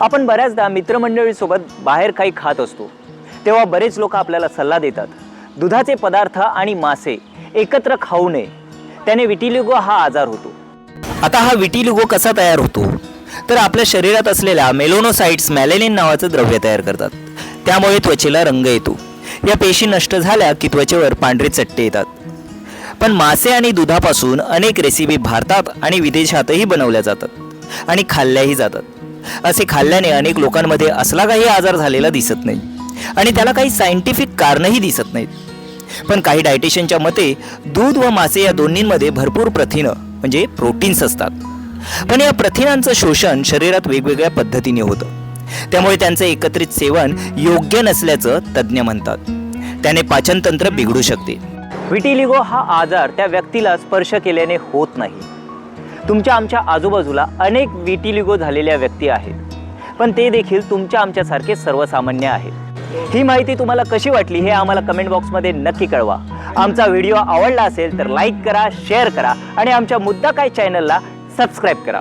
आपण बऱ्याचदा मित्रमंडळीसोबत बाहेर काही खात असतो. तेव्हा बरेच लोक आपल्याला सल्ला देतात. दुधाचे पदार्थ आणि मासे एकत्र खाऊ नये. त्याने विटिलिगो हा आजार होतो. आता हा विटिलिगो कसा तयार होतो? तर आपल्या शरीरात असलेल्या मेलोनोसाइट्स मॅलेनिन नावाचं द्रव्य तयार करतात. त्यामुळे त्वचेला रंग येतो. या पेशी नष्ट झाल्या की त्वचेवर पांढरे चट्टे येतात. पण मासे आणि दुधापासून अनेक रेसिपी भारतात आणि विदेशातही बनवल्या जातात आणि खाल्ल्याही जातात. असे खाल्ल्याने अनेक लोकांमध्ये असला काही आजार झालेला दिसत नाही. आणि त्याला काही सायंटिफिक कारणही दिसत नाहीत. पण काही डायटिशियनच्या मते दूध व मासे या दोन्हींमध्ये भरपूर प्रथिनं म्हणजे प्रोटीन्स असतात. पण या प्रथिनांचं शोषण शरीरात वेगवेगळ्या पद्धतीने होतं. त्यामुळे त्यांचं एकत्रित सेवन योग्य नसल्याचं तज्ज्ञ म्हणतात. त्याने पाचनतंत्र बिघडू शकते. विटिलिगो हा आजार त्या व्यक्तीला स्पर्श केल्याने होत नाही. तुमच्या आमच्या आजूबाजूला अनेक विटिलिगो झालेल्या व्यक्ती आहेत. पण ते देखील तुमच्या आमच्यासारखे सर्वसामान्य आहेत. ही माहिती तुम्हाला कशी वाटली हे आम्हाला कमेंट बॉक्समध्ये नक्की कळवा. आमचा व्हिडिओ आवडला असेल तर लाईक करा शेअर करा आणि आमच्या मुद्दा काय चॅनलला सबस्क्राईब करा.